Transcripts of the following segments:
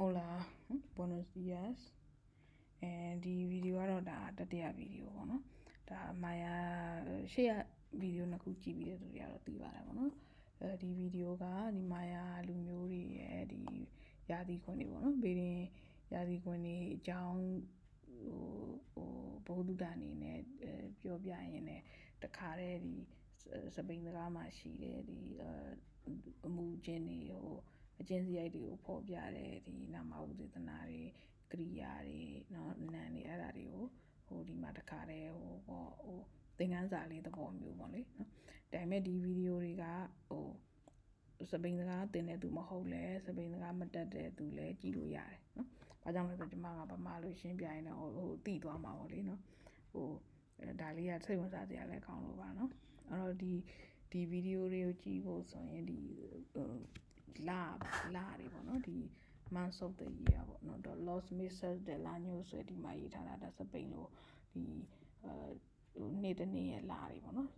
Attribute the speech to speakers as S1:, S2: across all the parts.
S1: Hola buenos días အဲဒီဗီဒီယိုကတော့ဒါတတိယဗီဒီယိုပေါ့နော်ဒါမာယာရှေ့ရဗီဒီယိုနှစ်ခုကြည့်ပြီးတဲ့သူတွေကတော့သိပါတယ်ပေါ့နော်အဲဒီဗီဒီယိုကဒီမာယာလူမျိုးတွေရဲ့ဒီယာသီခွင်တွေပေါ့နော်ဘေးရင်ယာသီခွင်တွေအကြောင်းဟိုဟိုဘုဒ္ဓအနေနဲ့ပြောပြရင်လည်းတခါတည်းဒီစပိန်စကားမှာရှိတယ်ဒီအမှုချင်းတွေဟို အကျဉ်းစရိုက်တွေကိုဖော်ပြတယ်ဒီနာမဝုဒေသနာတွေကရိယာတွေเนาะနာမ်တွေအဲ့ဒါတွေကိုဟိုဒီမှာတခါတည်းဟိုပေါ့ဟိုသင်ခန်းစာလေးသဘောမျိုးပေါ့လေเนาะဒါပေမဲ့ဒီဗီဒီယိုတွေကဟိုစပိန်စကားသင်တဲ့သူမဟုတ်လဲစပိန်စကားမတတ်တဲ့သူလည်းကြည့်လို့ရတယ်เนาะ။ဘာကြောင့်လဲဆိုတော့ကျွန်မကဗမာလို့ရှင်းပြရင်တော့ဟိုတိသွားမှာပေါ့လေเนาะ။ဟိုဒါလေးကစိတ်ဝင်စားစရာလည်းကောင်းလို့ပါเนาะ။အဲ့တော့ဒီဒီဗီဒီယိုတွေကိုကြည့်ဖို့ဆိုရင်ဒီဟို လာလာတွေပေါ့နော်ဒီ months of the year ပေါ့နော် the los meses del año ဆိုဒီမှာရေးထားတာဒါစပိန်လိုဒီအဲနေ့တစ်နေ့ရဲ့လာတွေပေါ့နော်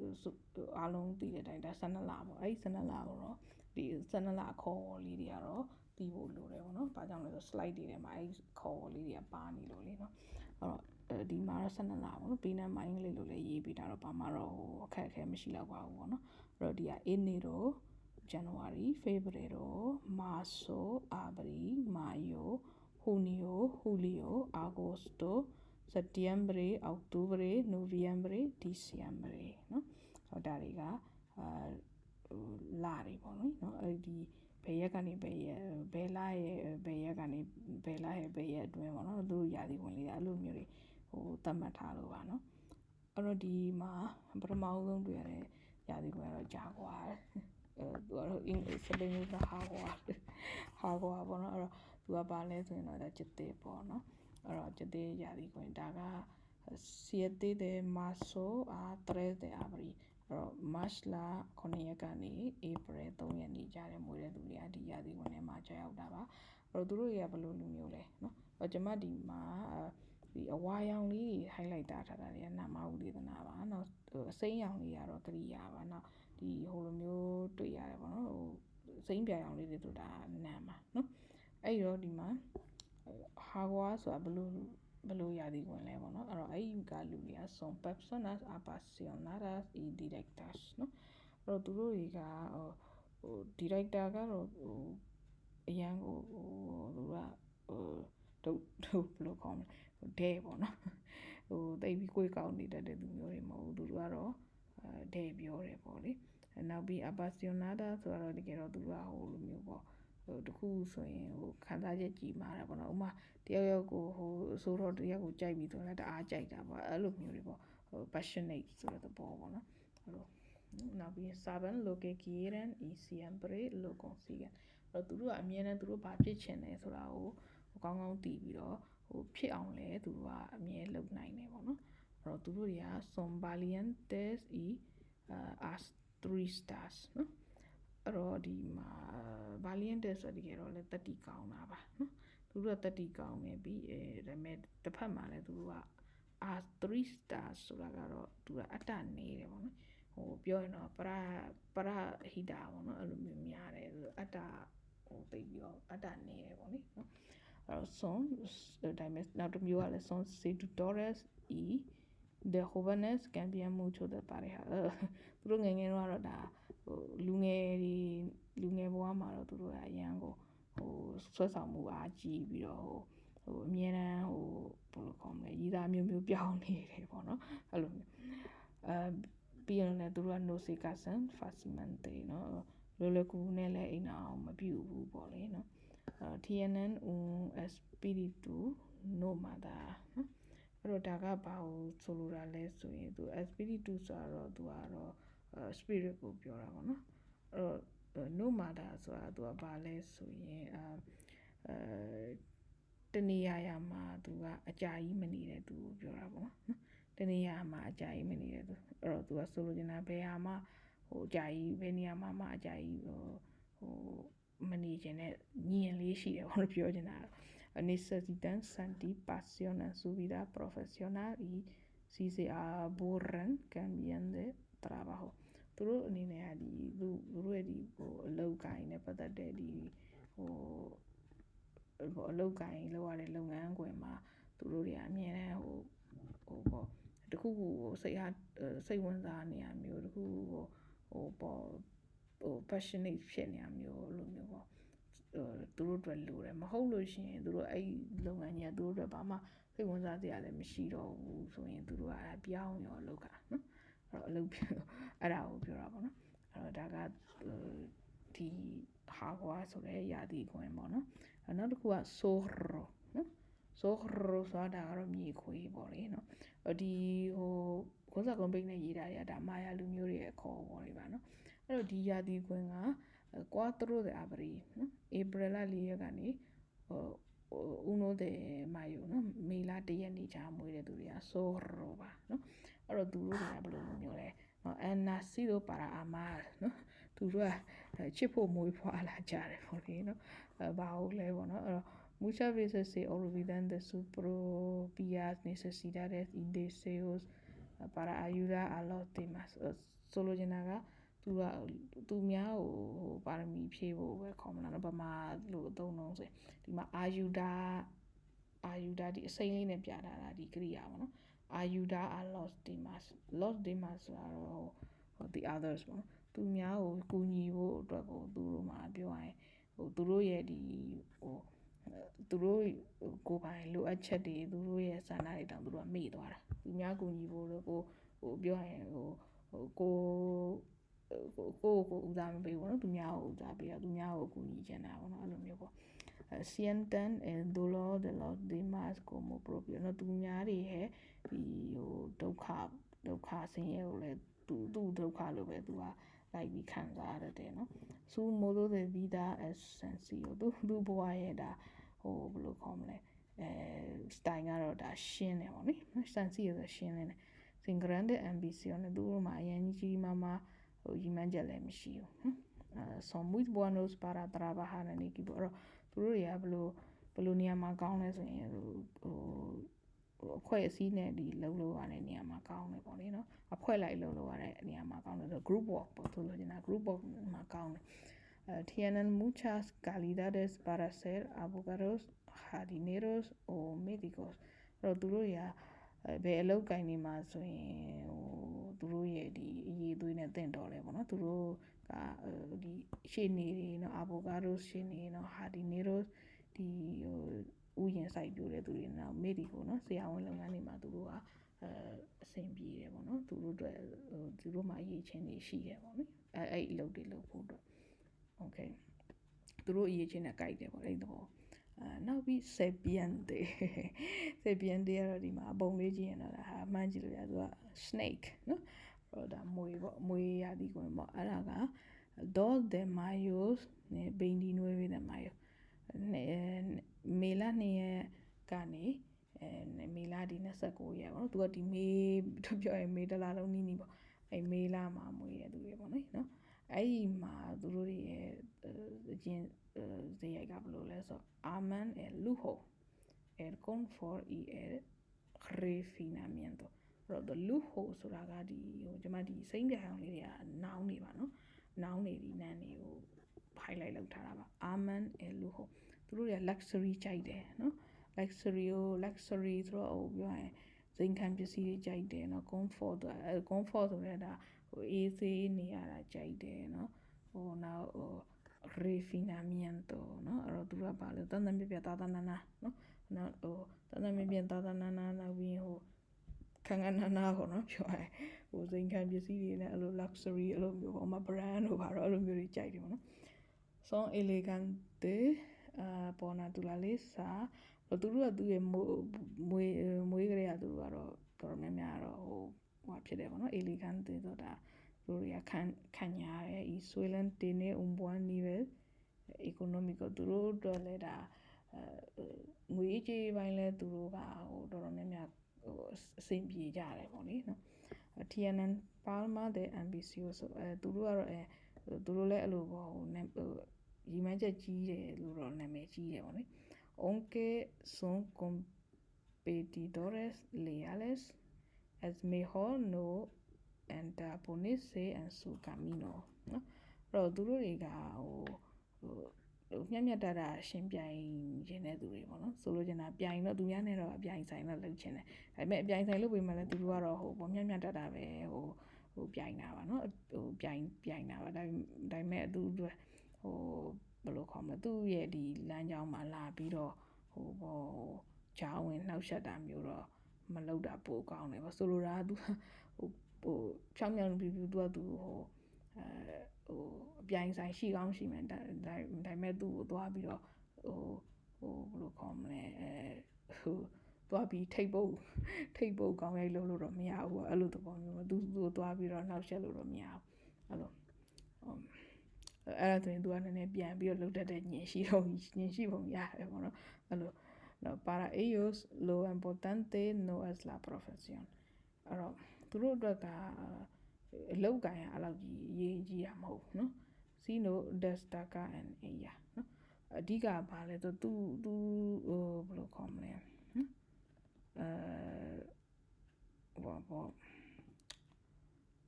S1: အားလုံးသိတဲ့အတိုင်းဒါ12လပေါ့အဲ့ဒီ12လကိုတော့ဒီ12လခေါ်လေးတွေကတော့တီးဖို့လိုတယ်ပေါ့နော်။ဘာကြောင့်လဲဆို slide တွေထဲမှာအဲ့ခေါ်လေးတွေကပါနေလို့လေနော်။အဲ့တော့ဒီမှာတော့12လပေါ့နော်။ပြီးနေမိုင်းလေးလို့လည်းရေးပေးတာတော့ဘာမှတော့ဟိုအခက်အခဲမရှိတော့ပါဘူးပေါ့နော်။အဲ့တော့ဒီက enero January, Febrero, Marzo, Abril, Mayo, Junio, Julio, Agosto, Septiembre, Octubre, Noviembre, Diciembre နော်ဆိုတော့ဒါတွေကအာလာတွေပေါ့နော်နော်အဲ့ဒီဘယ်ရက်ကနေဘယ်ရက်ဘယ်လရဲ့ဘယ်ရက်ကနေဘယ်လရဲ့ဘယ်ရက်အတွင်းပေါ့နော်သူတို့ရာသီဝင်လေးအဲ့လိုမျိုးတွေဟိုသတ်မှတ်ထားလို့ပါနော်အဲ့တော့ဒီမှာပထမဆုံးတွေ့ရတဲ့ရာသီဝင်ကတော့ဂျာကွာ သူကတော့အင်္ဂလိပ်စပိန်မျိုးကဟာကွာဟာကွာပေါ့နော်အဲ့တော့သူကဘာလဲဆိုရင်တော့ဒါချစ်သေးပေါ့နော်အဲ့တော့ချစ်သေးရာသီကိုဒါက 7 de marzo a 3 de abril အဲ့တော့ march လ9ရက်ကနေ april 3ရက်နေ့ကြားထဲမွေးတဲ့လူတွေကဒီရာသီဝင်ထဲမှာကြာရောက်တာပါအဲ့တော့သူတို့တွေကဘယ်လိုလူမျိုးလဲနော်အဲ့တော့ကျွန်မဒီမှာဒီအဝါရောင်လေးတွေ highlight တာထားတာတွေကနာမဥဒေသနာပါနောက်အစိမ်းရောင်တွေကတော့ကရိယာပါနောက် ဒီဟိုလိုမျိုးတွေ့ရတယ်ပေါ့နော်ဟိုစိမ့်ပြရောင်လေးတွေတို့ဒါနာမှာနော်အဲ့တော့ဒီမှာဟာဝါဆိုတာဘလို့ဘလို့ရာသီဝင်လဲပေါ့နော်အဲ့တော့အဲ့ဒီကလူတွေက son personas apasionadas y directas နော်အဲ့တော့သူတို့တွေကဟိုဟို director ကတော့ဟိုအရန်ကိုဟိုသူကဟိုတို့တို့ဘလို့ခေါ်မလဲဒဲပေါ့နော်ဟိုတိတ်ပြီးကိုယ်ကောင်းနေတတ်တဲ့သူမျိုးတွေမဟုတ်ဘူးသူတို့ကတော့ အဲဒဲပြောတယ်ပေါ့လေနောက်ပြီး apasionada ဆိုတော့တကယ်တော့သူကဟိုလိုမျိုးပေါ့ဟိုတခုဆိုရင်ဟိုခံစားချက်ကြီးမာတာပေါ့နော်ဥမာတယောက်ယောက်ကိုဟိုဆိုတော့တယောက်ကိုကြိုက်ပြီးဆိုတော့တအားကြိုက်တာပေါ့အဲ့လိုမျိုးတွေပေါ့ဟို passionate ဆိုတဲ့သဘောပေါ့နော်အဲ့လိုနောက်ပြီး saben lo que quieren y siempre lo consiguen အဲ့တော့သူတို့ကအမြဲတမ်းသူတို့ဘာဖြစ်ချင်လဲဆိုတာကိုဟိုကောင်းကောင်းသိပြီးတော့ဟိုဖြစ်အောင်လဲသူတို့ကအမြဲလုပ်နိုင်တယ်ပေါ့နော်အဲ့ တော့သူတို့တွေက son valientes y uh, astristas နော်အဲ့တော့ဒီမှာ valiant ဆိုတကယ်တော့လည်းတတိကောင်းတာပါနော်သူတို့ကတတိကောင်းနေပြီအဲဒါပေမဲ့တစ်ဖက်မှာလည်းသူတို့က R3 star ဆိုတာကတော့သူကအတ္တနေတယ်ပေါ့နော်ဟိုပြောရင်တော့ပရပရဟိတာပေါ့နော်အဲ့လိုမျိုးများတယ်အတ္တဟိုသိပြီးတော့အတ္တနေတယ်ပေါ့လေနော်အဲ့တော့ son ဒါပေမဲ့နောက်တစ်မျိုးကလည်း son seductores y the jóvenes cambian mucho de pareja သူတို့ငယ်ငယ်တော့ကတော့ဒါဟိုလူငယ်တွေလူငယ်ဘဝမှာတော့သူတို့ကအရန်ကိုဟိုဆွဲဆောင်မှုအားကြီးပြီးတော့ဟိုဟိုအမြဲတမ်းဟိုဘယ်လိုခေါ်မလဲရည်သားမျိုးမျိုးပြောင်းနေတယ်ပေါ့နော်အဲ့လိုမျိုးအဲပြီးရင်လည်းသူတို့က no se casan fácilmente နော်လောလောကူနဲ့လည်းအိမ်အောင်မပြူဘူးပေါ့လေနော်အဲ TNN un espíritu nómada နော် အဲ့တော့ဒါကဘာကိုဆိုလိုတာလဲဆိုရင်သူ espíritu ဆိုတော့သူကတော့ spirit ကိုပြောတာပေါ့နော်အဲ့တော့ nomada ဆိုတာသူကဘာလဲဆိုရင်အဲတနေရာရာမှာသူကအကြာကြီးမနေတဲ့သူကိုပြောတာပေါ့နော်တနေရာမှာအကြာကြီးမနေတဲ့သူအဲ့တော့သူကဆိုလိုချင်တာဘယ်ဟာမှဟိုအကြာကြီးဘယ်နေရာမှာမှအကြာကြီးဟိုဟိုမနေခြင်းနဲ့ညင်လေးရှိတယ်ဘာလို့ပြောချင်တာ necesitan sentir pasión en su vida profesional y si se aburren cambian de trabajo သူတို့အနေနဲ့ကဒီသူတို့ရဲ့ဒီဟိုအလောက်ကိုင်းနဲ့ပတ်သက်တဲ့ဒီဟိုဟိုအလုပ်ကိုင်လုပ်ရတဲ့လုပ်ငန်းခွင်မှာသူတို့တွေကအမြဲတမ်းဟိုဟိုပေါ့တခုခုဟိုစိတ်အားစိတ်ဝင်စားနေရမျိုးတခုခုဟိုဟိုပေါ့ဟို passionate ဖြစ်နေရမျိုးအဲ့လိုမျိုးပေါ့ဟို သူတို့အတွက်လိုတယ်မဟုတ်လို့ရှိရင်သူတို့အဲ့လုပ်ငန်းကြီးကသူတို့အတွက်ဘာမှစိတ်ဝင်စားစရာလည်းမရှိတော့ဘူးဆိုရင်သူတို့ကအဲ့ပြောင်းရောလုပ်တာနော်အဲ့တော့အလုပ်ပြောအဲ့ဒါကိုပြောတာပေါ့နော်အဲ့တော့ဒါကဒီဟာကွာဆိုတဲ့ယာတီခွင်ပေါ့နော်နောက်တစ်ခုက sorro နော် sorro ဆိုတာကတော့မြေခွေးပေါ့လေနော်ဒီဟိုခွန်းစာကွန်ပိတ်နဲ့ရေးတာတွေကဒါမာယာလူမျိုးတွေရဲ့ခေါ်ပေါ်တွေပါနော်အဲ့တော့ဒီယာတီခွင်က 4 de abril နော်ဧပြီလ4ရက်ကနေဟိုဦးနိုးတဲ့မာယူနော်မေလ1ရက်နေ့ချာမွေးတဲ့သူတွေက sorro ပါနော်အဲ့တော့သူတို့တွေကဘယ်လိုမျိုးလဲနော် nacido para amar နော်သူတို့ကချစ်ဖို့မွေးဖွားလာကြတယ်ပေါ့လေနော်ဘာဟုတ်လဲပေါ့နော်အဲ့တော့ muchas veces se olvidan de sus propias necesidades y deseos para ayudar a los demás ဆိုလိုချင်တာက သူကသူများဟိုပါရမီဖြည့်ဖို့ပဲခေါ်မလားနော်ဗမာလို့အသုံးလုံးဆိုဒီမှာအာယူဒာအာယူဒာဒီအစိမ့်လေးနဲ့ပြထားတာဒီကရိယာပေါ့နော်အာယူဒာ a los demás los demás ဆိုတာတော့ဟို the others ပေါ့နော်သူများကိုကူညီဖို့အတွက်ကိုသူတို့မှာပြောရရင်ဟိုသူတို့ရဲ့ဒီဟိုသူတို့ကိုယ်ပိုင်လိုအပ်ချက်တွေသူတို့ရဲ့ဆန္ဒတွေတောင်သူတို့ကမေ့သွားတာသူများကူညီဖို့လို့ကိုဟိုပြောရရင်ဟိုဟိုကို ကိုကိုဦးစားမပေးဘူးเนาะသူများကိုဦးစားပေးတော့သူများကိုကူညီချင်တာပေါ့เนาะအဲ့လိုမျိုးပေါ့ sientan el dolor de los demás como propio เนาะသူများတွေရဲ့ဒီဟိုဒုက္ခဒုက္ခဆင်းရဲကိုလည်းသူသူဒုက္ခလို့ပဲသူကလိုက်ပြီးခံစားရတယ်နော် su modo de vida es sencillo သူသူဘဝရဲ့ဒါဟိုဘယ်လိုခေါ်မလဲအဲ style ကတော့ဒါရှင်းတယ်ပေါ့နိ sencillo ဆိုရှင်းနေတယ် sin grande ambición သူတို့မှာအရင်ကြီးကြီးမားမား ဟိုရည်မှန်းချက်လည်းမရှိဘူးအဲ son muy buenos para trabajar en equipo အဲ့တော့သူတို့တွေကဘယ်လိုဘယ်လိုနေရာမှာကောင်းလဲဆိုရင်ဟိုဟိုအဖွဲ့အစည်းနဲ့ဒီလှုပ်လို့ရတဲ့နေရာမှာကောင်းတယ်ပေါ့လေနော်အဖွဲ့လိုက်လှုပ်လို့ရတဲ့နေရာမှာကောင်းတယ်ဆို group work ပေါ့ဆိုလို့ကျင်တာ group work မှာကောင်းတယ် tienen muchas calidades para ser abogados jardineros o médicos အဲ့တော့သူတို့တွေကဘယ်အလုပ်ကိုင်နေမှာဆိုရင်ဟိုသူတို့ရဲ့ဒီအရေးသွေး နဲ့တင့်တော်တယ်ပေါ့နော်သူတို့ကဒီရှေ့နေတွေနော် avocados ရှေ့နေနော် jardineros ဒီဟိုဥယျာဉ်စိုက်ပျိုးတဲ့သူတွေနော်မိဒီကိုနော်ဆရာဝန်လုပ်ငန်းတွေမှာသူတို့ကအဲအဆင်ပြေတယ်ပေါ့နော်သူတို့အတွက်ဟိုသူတို့မှာအရေးချင်းတွေရှိတယ်ပေါ့နော်အဲအဲ့အလုပ်တွေလုပ်ဖို့အတွက်โอเคသူတို့အရေးချင်းနဲ့ကြိုက်တယ်ပေါ့အဲ့ဒီတော့အာနောက်ပြီး sapiente sapiente ကတော့ဒီမှာအပုံလေးကြည့်ရင်တော့ဒါဟာမှန်းကြည့်လို့ရသူက snake နော်ဟို ဒါမွေပေါ့မွေရသည်ကွန်ပေါ့အဲ့ဒါက dos de mayo 29 de mayo မေလ2ရက်ကနေအဲမေလဒီ29ရက်ပေါ့နော်သူကဒီမေတို့ပြောရင်မေတလားလုံးနီးနီးပေါ့အဲမေလမှာမွေးတဲ့သူတွေပေါ့နော်အဲ့ဒီမှာသူတို့တွေရဲ့အကျင့်ဇေယိုက်ကဘယ်လိုလဲဆို aman el lujo el confort y el refinamiento အဲ့တော့ lujo ဆိုတာကဒီဟိုကျွန်မဒီစိမ့်ပြအောင်လေးတွေကနောင်းနေပါနော်နောင်းနေဒီနန်းတွေကို highlight လုပ်ထားတာပါ aman el lujo သူတို့တွေက luxury ကြိုက်တယ်နော် luxury ကို luxury ဆိုတော့ဟိုပြောရင်ဇိမ်ခံပစ္စည်းတွေကြိုက်တယ်နော် comfort ဆိုအဲ comfort ဆိုတဲ့ဒါဟိုအေးဆေးနေရတာကြိုက်တယ်နော်ဟိုနောက်ဟို refinamiento เนาะအဲ့တော့သူကဘာလဲတန်တန်ပြပြတာတာနာနာเนาะနောက်ဟိုတန်တန်ပြပြတာတာနာနာနောက်ပြီးဟို ခံခံနာနာပေါ့နော်ပြောရဲဟိုစိန်ခံပစ္စည်းတွေနဲ့အဲ့လို luxury အဲ့လိုမျိုးပေါ့မ brand တို့ဘာတော့အဲ့လိုမျိုးတွေကြိုက်တယ်ပေါ့နော် son elegante အာပေါ် naturaleza သူတို့ကသူ့ရဲ့မွေးမွေးကလေးကသူတို့ကတော့တော်တော်များများတော့ဟိုဟိုဖြစ်တယ်ပေါ့နော် elegante ဆိုတာသူတို့ကခံခံညာရဲ y suelen tener un buen nivel económico သူတို့တော့လည်းဒါငွေကြေးပိုင်းလဲသူတို့ကဟိုတော်တော်များများ ဟိုအဆင်ပြေကြတယ်ပေါ့လေနော် Tienen Palma de Ambicioso အဲသူတို့ကတော့အဲသူတို့လည်းအဲ့လိုပေါ့ဟိုရီမန်းချက်ကြီးတယ်လို့တော့နာမည်ကြီးတယ်ပေါ့လေ aunque son competidores leales es mejor no antaponerse en su camino နော်အဲ့တော့သူတို့တွေကဟိုဟို မျက်မျက်တတရှင်ပြိုင်ခြင်းတဲ့သူတွေပေါ့နော်ဆိုလိုချင်တာပြိုင်တော့သူများနဲ့တော့အပြိုင်ဆိုင်တော့လုပ်ချင်တယ်ဒါပေမဲ့အပြိုင်ဆိုင်လုပ်ပေးမှလည်းသူတို့ကတော့ဟိုပေါ့မျက်မျက်တတပဲဟိုဟိုပြိုင်တာပါနော်ဟိုပြိုင်ပြိုင်တာပါဒါဒါပေမဲ့သူတို့ဟိုဘယ်လိုခေါ်မလဲသူ့ရဲ့ဒီလမ်းကြောင်းမှာလာပြီးတော့ဟိုပေါ့ချောင်းဝင်နှောက်ရှက်တာမျိုးတော့မလုပ်တာပိုကောင်းတယ်ပေါ့ဆိုလိုတာကသူဟိုဟိုဖြောင်းဖြောင်းပြပြသူကသူဟိုအဲ ဟိုအပြိုင်ဆိုင်ရှိကောင်းရှိမယ်ဒါဒါဒါပေမဲ့သူ့ကိုသွားပြီးတော့ဟိုဟိုဘယ်လိုခေါ်မလဲအဲဟိုသွားပြီးထိတ်ပုတ်ထိတ်ပုတ်ကောင်းရိုက်လို့လို့တော့မရဘူးအဲ့လိုသဘောမျိုးသူသူသွားပြီးတော့နှောက်ရှက်လို့တော့မရဘူးအဲ့လိုအဲ့ဒါဆိုရင်သူကနည်းနည်းပြန်ပြီးတော့လှုပ်တတ်တဲ့ညင်ရှိတော့ညင်ရှိပုံရတယ်ပေါ့နော်အဲ့လို no para ellos lo importante no es la profesión အဲ့တော့သူတို့အတွက်က အလောက်ကန်ရအလောက်ကြီးအရေးကြီးတာမဟုတ်ဘူးเนาะ sino destaca en ella เนาะအဓိကဘာလဲဆိုသူသူဟိုဘယ်လိုခေါ်မလဲအဲဘာဘော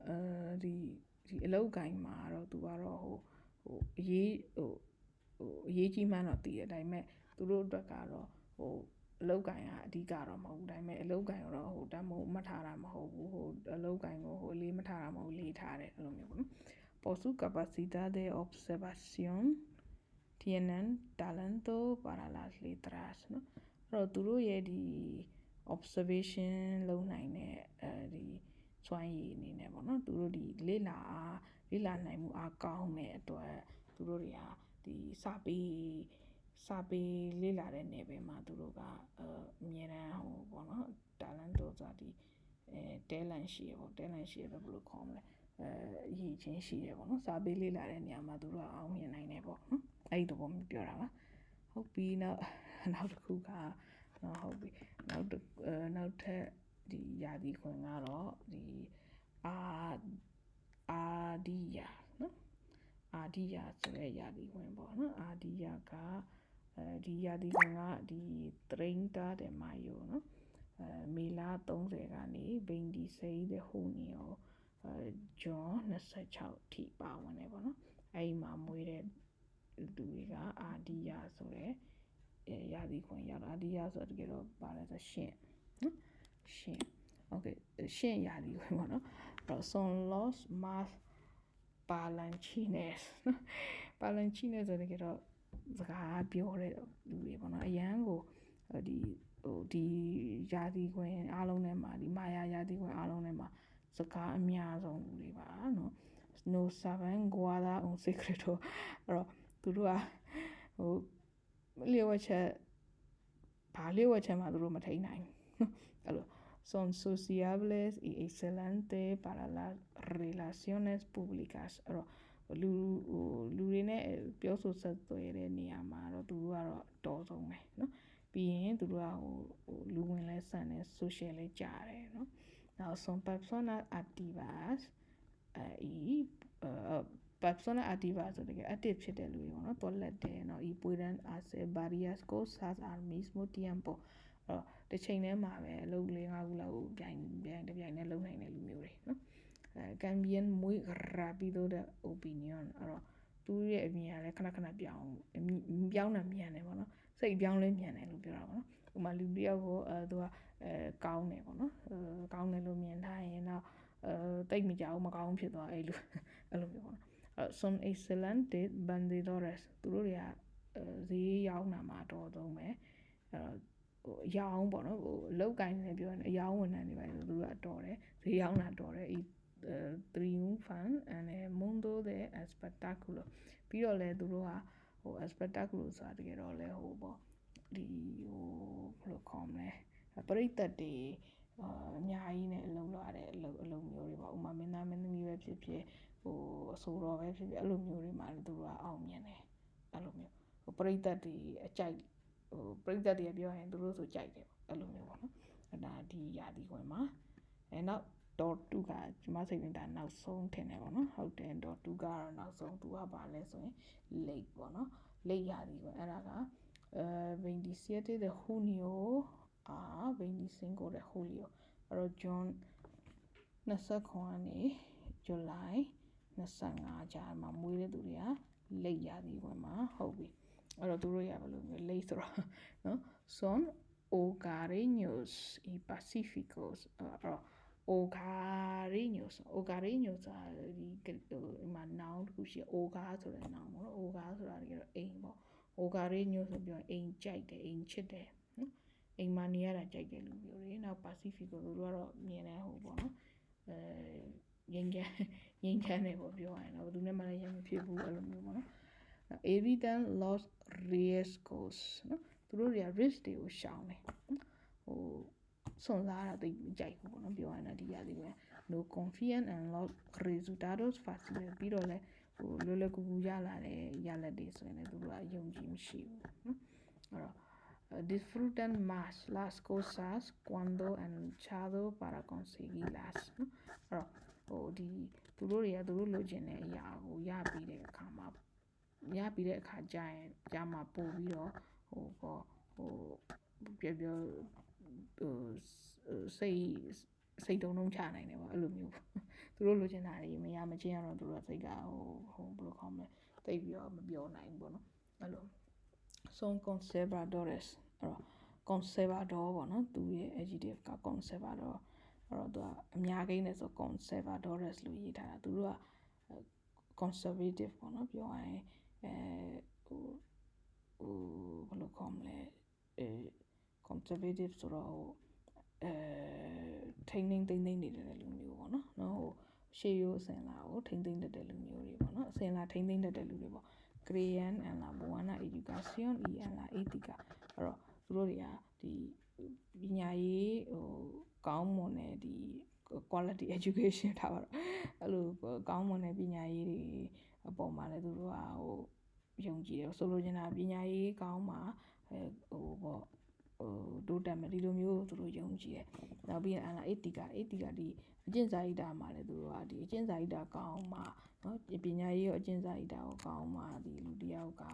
S1: အဲဒီဒီအလောက်ကန်မှာတော့သူကတော့ဟိုဟိုအရေးဟိုဟိုအရေးကြီးမှန်းတော့သိတယ်ဒါပေမဲ့သူတို့အတွက်ကတော့ဟို အလုတ်ကင်ကအဓိကတော့မဟုတ်ဘူးဒါပေမဲ့အလုတ်ကင်တော့ဟိုတမို့မှတ်ထားတာမဟုတ်ဘူးဟိုအလုတ်ကင်ကိုဟိုအလေးမထားတာမဟုတ်လေးထားတယ်အဲ့လိုမျိုးပေါ့နော် por su capacidad de observación tienen talento para las letras နော်အဲ့တော့သူတို့ရဲ့ဒီ observation လုပ်နိုင်တဲ့အဲဒီစွမ်းရည်အနေနဲ့ပေါ့နော်သူတို့ဒီလေ့လာလေ့လာနိုင်မှုအားကောင်းတဲ့အတွက်သူတို့တွေကဒီစာပေ စာပေလေ့လာတဲ့နယ်ပယ်မှာသူတို့ကအမြဲတမ်းဟိုပေါ့နော် talent တို့ဆိုတာဒီအဲ talent ရှိရပေါ့ talent ရှိရဘယ်လိုခေါ်မလဲအဲရည်ချင်းရှိတယ်ပေါ့နော်စာပေလေ့လာတဲ့နေရာမှာသူတို့ကအောင်မြင်နိုင်တယ်ပေါ့နော်အဲ့ဒီတော့မျိုးပြောတာပါဟုတ်ပြီနောက်နောက်တစ်ခုကနော်ဟုတ်ပြီနောက်နောက်ထပ်ဒီယာဒီခွင်ကတော့ဒီအာအာဒီယာနော်အာဒီယာဆိုတဲ့ယာဒီခွင်ပေါ့နော်အာဒီယာက အဲဒီရာသီခံကဒီ30တဲ့မာယိုနော်အဲမေလ30ကနေ26တဲ့ဟိုနီယောအဲဂျွန်26ထိပါဝင်တယ်ပေါ့နော်အဲဒီမှာမွေးတဲ့လူတွေကအာဒီယာဆိုတဲ့ရာသီခွန်ရတာအာဒီယာဆိုတကယ်တော့ပါလဲဆိုရှင့်နော်ရှင့် okay ရှင့်ရာသီခွန်ပေါ့နော်အဲ့တော့ son los mas palanchines နော် palanchines ဆိုတကယ်တော့ စကားပြောတဲ့လူတွေပေါ့နော်အရန်ကိုဒီဟိုဒီယာတီခွင်အားလုံးထဲမှာဒီမာယာယာတီခွင်အားလုံးထဲမှာစကားအများဆုံးလူတွေပါနော် no saben guarda un secreto အဲ့တော့သူတို့ကဟိုလျှို့ဝှက်ချက်ဘာလျှို့ဝှက်ချက်မှသူတို့မထိန်နိုင်ဘူးအဲ့လို son sociables y excelentes para las relaciones públicas အဲ့တော့ လူဟိုလူတွေနဲ့ပြောဆိုဆက်သွယ်တဲ့နေရာမှာတော့သူတို့ကတော့အတော်ဆုံးပဲเนาะပြီးရင်သူတို့ကဟိုဟိုလူဝင်လဲဆန်တယ် social လဲကြားတယ်เนาะနောက် son personas activas အဲ persona activa ဆိုတကယ် active ဖြစ်တဲ့လူတွေပေါ့နော်တော်လက်တယ်เนาะ y pueden hacer varias cosas al mismo tiempo အဲ့တော့တစ်ချိန်တည်းမှာပဲအလုပ်လေး၅ခုလောက်ကိုပြိုင်ပြိုင်တစ်ပြိုင်တည်းလုပ်နိုင်တဲ့လူမျိုးတွေเนาะ cambian muy rápido de opinión အဲ့တော့သူရဲ့အမြင်ကလည်းခဏခဏပြောင်းပြောင်းတာမြန်တယ်ပေါ့နော်စိတ်ပြောင်းလဲမြန်တယ်လို့ပြောတာပေါ့နော်ဥမာလူတယောက်ကိုအဲသူကအဲကောင်းတယ်ပေါ့နော်အဲကောင်းတယ်လို့မြင်ထားရင်တော့အဲတိတ်မကြောက်မကောင်းဖြစ်သွားအဲ့လိုအဲ့လိုမျိုးပေါ့နော်အဲ son excelente vendedores သူတို့တွေကဈေးရောင်းတာမှာတော်သုံးပဲအဲဟိုအယောင်ပေါ့နော်ဟိုအလောက်ကင်နေပြောရင်အယောင်ဝန်ထမ်းတွေပဲသူတို့ကတော်တယ်ဈေးရောင်းတာတော်တယ် triunfan en el mundo de espectáculo ပြီးတော့လဲသူတို့ကဟို espectáculo ဆိုတာတကယ်တော့လဲဟိုပေါ့ဒီဟိုဘယ်လိုခေါ်မလဲပရိသတ်တွေအများကြီးနဲ့အလုံးလာတဲ့အလုပ်အလုပ်မျိုးတွေပေါ့ဥမာမင်းသားမင်းသမီးပဲဖြစ်ဖြစ်ဟိုအဆိုတော်ပဲဖြစ်ဖြစ်အဲ့လိုမျိုးတွေမှာသူတို့ကအောင်မြင်တယ်အဲ့လိုမျိုးဟိုပရိသတ်တွေအကြိုက်ဟိုပရိသတ်တွေပြောရင်သူတို့ဆိုကြိုက်တယ်အဲ့လိုမျိုးပေါ့နော်အဲ့ဒါဒီရာသီခွင်မှာအဲနောက် dot 2ကကျမစိတ်ဝင်တာနောက်ဆုံးထင်တယ်ပေါ့နော်ဟုတ်တယ် dot 2ကတော့နောက်ဆုံးသူကပါလဲဆိုရင် late ပေါ့နော် late ရာသီပေါ့အဲ့ဒါကအဲ 27 de junio a 25 de julio အဲ့တော့ June 29ကနေ July 25ကြားမှာမွေးတဲ့သူတွေက late ရာသီဝင်မှာဟုတ်ပြီအဲ့တော့သူတို့ရဘယ်လိုမျိုး late ဆိုတော့နော် son hogareños y pacíficos အဲ့တော့ hogareños hogareños ဆိုတာဒီဟိုဒီမှာ noun တစ်ခုရှိတယ် hogar ဆိုတဲ့ noun ပေါ့နော် hogar ဆိုတာတကယ်တော့အိမ်ပေါ့ hogareños ဆိုပြောရင်အိမ်ကြိုက်တယ်အိမ်ချစ်တယ်နော်အိမ်မှာနေရတာကြိုက်တဲ့လူမျိုးတွေနောက် pacifico သူတို့ကတော့မြင်တဲ့ဟိုပေါ့နော်အဲငင်းချမ်းငင်းချမ်းတယ်ပေါ့ပြောရရင်တော့ဘယ်သူနဲ့မှလည်းရမဖြစ်ဘူးအဲ့လိုမျိုးပေါ့နော် evitan los riesgos နော်သူတို့တွေက risk တွေကိုရှောင်တယ်ဟို စွန့်စားတာတိတ်မကြိုက်ဘူးပေါ့နော်ပြောရရင်တော့ဒီရသည်ပဲ no confían en los resultados fáciles ပြီးတော့လည်းဟိုလွယ်လွယ်ကူကူရလာတဲ့ရလက်တွေဆိုရင်လည်းသူတို့ကယုံကြည်မရှိဘူးနော်အဲ့တော့ disfrutan más las cosas cuando han luchado para conseguirlas နော်အဲ့တော့ဟိုဒီသူတို့တွေကသူတို့လိုချင်တဲ့အရာကိုရပြီးတဲ့အခါမှာရပြီးတဲ့အခါကျရင်ကြာမှာပို့ပြီးတော့ဟိုပေါ့ဟိုပြောပြော ဟိုစိတ်စိတ်တုံးတုံးချနိုင်တယ်ပေါ့အဲ့လိုမျိုးသူတို့လိုချင်တာတွေမရမချင်းရတော့သူတို့စိတ်ကဟိုဟိုဘယ်လိုခေါ်မလဲတိတ်ပြီးတော့မပြောနိုင်ဘူးပေါ့နော်အဲ့လို son conservadores အဲ့တော့ conservador ပေါ့နော်သူရဲ့ adjective က conservador အဲ့တော့သူကအများကိန်းနဲ့ဆို conservadores လို့ရေးထားတာသူတို့က conservative ပေါ့နော်ပြောရရင်အဲဟိုဟိုဘယ်လိုခေါ်မလဲအဲ conservative ဆိုတော့ဟိုအဲထိန်းထိန်းသိမ်းသိမ်းနေတဲ့လူမျိုးပေါ့နော်နော်ဟိုရှေးရိုးအစဉ်လာကိုထိန်းသိမ်းတတ်တဲ့လူမျိုးတွေပေါ့နော်အစဉ်လာထိန်းသိမ်းတတ်တဲ့လူတွေပေါ့ crean en la buena educación y en la ética အဲ့တော့သူတို့တွေကဒီပညာရေးဟိုကောင်းမွန်တဲ့ဒီ quality education ထားပါတော့အဲ့လိုကောင်းမွန်တဲ့ပညာရေးတွေအပေါ်မှာလည်းသူတို့ကဟိုယုံကြည်တယ်ဆိုလိုချင်တာပညာရေးကောင်းမှာဟိုပေါ့ ဟိုတိုးတက်မယ်ဒီလိုမျိုးသူတို့ယုံကြည်တယ်နောက်ပြီးရင်အလားအေတီကာအေတီကာဒီအကျင့်စာရိတ္တမှာလည်းသူတို့ကဒီအကျင့်စာရိတ္တကောင်းမှာနော်ပညာရေးရောအကျင့်စာရိတ္တကိုကောင်းမှာဒီလူတယောက်က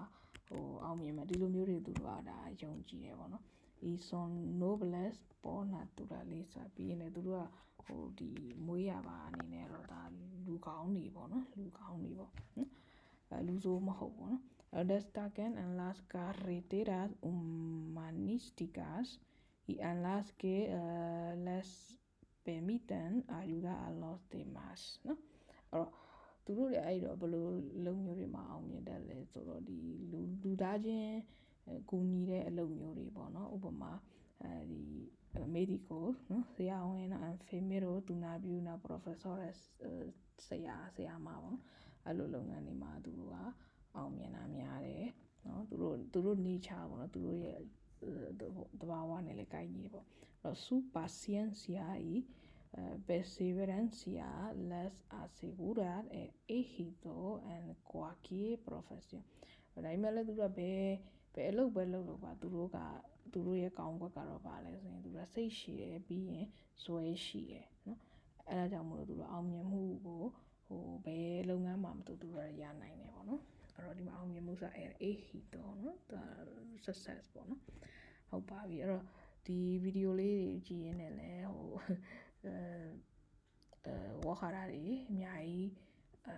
S1: ဟိုအောင်မြင်မှာဒီလိုမျိုးတွေသူတို့ကဒါယုံကြည်တယ်ပေါ့နော် y son nobles por naturaleza ပြီးရင်လည်းသူတို့ကဟိုဒီမွေးရပါအနေနဲ့တော့ဒါလူကောင်းနေပေါ့နော်လူကောင်းနေပေါ့နော်လူဆိုးမဟုတ်ပေါ့နော် destacan en las carreteras humanísticas y en las que uh, les permiten ayudar a los demás နော်အဲ့တော့သူတို့လည်းအဲ့တော့ဘယ်လိုလုံမျိုးတွေမှာအောင်မြင်တယ်လဲဆိုတော့ဒီလူလူသားချင်းကူညီတဲ့အလုပ်မျိုးတွေပေါ့နော်ဥပမာအဲဒီ medico နော်ဆရာဝန်နော် enfermero သူနာပြုနော် professor ဆရာဆရာမပေါ့အဲ့လိုလုပ်ငန်းတွေမှာသူတို့က အောင်မြင်တာများတယ်နော်သူတို့သူတို့ nature ပေါ့နော်သူတို့ရဲ့တဘာဝနဲ့လည်းကိုင်းကြီးပေါ့အဲ့တော့ su paciencia y perseverancia les asegura el éxito en cualquier profesión ဒါပေမဲ့လည်းသူတို့ကဘယ်ဘယ်အလုပ်ပဲလုပ်လို့ပါသူတို့ကသူတို့ရဲ့ကောင်းကွက်ကတော့ပါလဲဆိုရင်သူတို့စိတ်ရှိတယ်ပြီးရင်ဇွဲရှိတယ်နော်အဲဒါကြောင့်မလို့သူတို့အောင်မြင်မှုကိုဟိုဘယ်လုပ်ငန်းမှာမတူသူတို့ရနိုင်တယ်ပေါ့နော်အဲ့ တော့ဒီမှာအောင်မြင်မှုဆိုအဲ A hit တော့နော်ဒါ success ပေါ့နော်ဟုတ်ပါပြီအဲ့တော့ဒီဗီဒီယိုလေးတွေကြည့်ရင်းနဲ့လည်းဟိုအဲအဲဝါခါရာတွေအများကြီးအဲ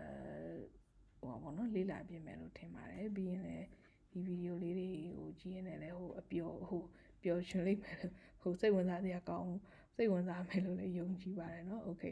S1: ဟိုပါဘောနော်လေးလာပြင်မယ်လို့ထင်ပါတယ်ပြီးရင်လည်းဒီဗီဒီယိုလေးတွေကိုကြည့်ရင်းနဲ့လည်းဟိုအပျော်ဟိုပျော်ရွှင်လိမ့်မယ်လို့ဟိုစိတ်ဝင်စားစရာကောင်းစိတ်ဝင်စားမယ်လို့လည်းယုံကြည်ပါတယ်เนาะโอเค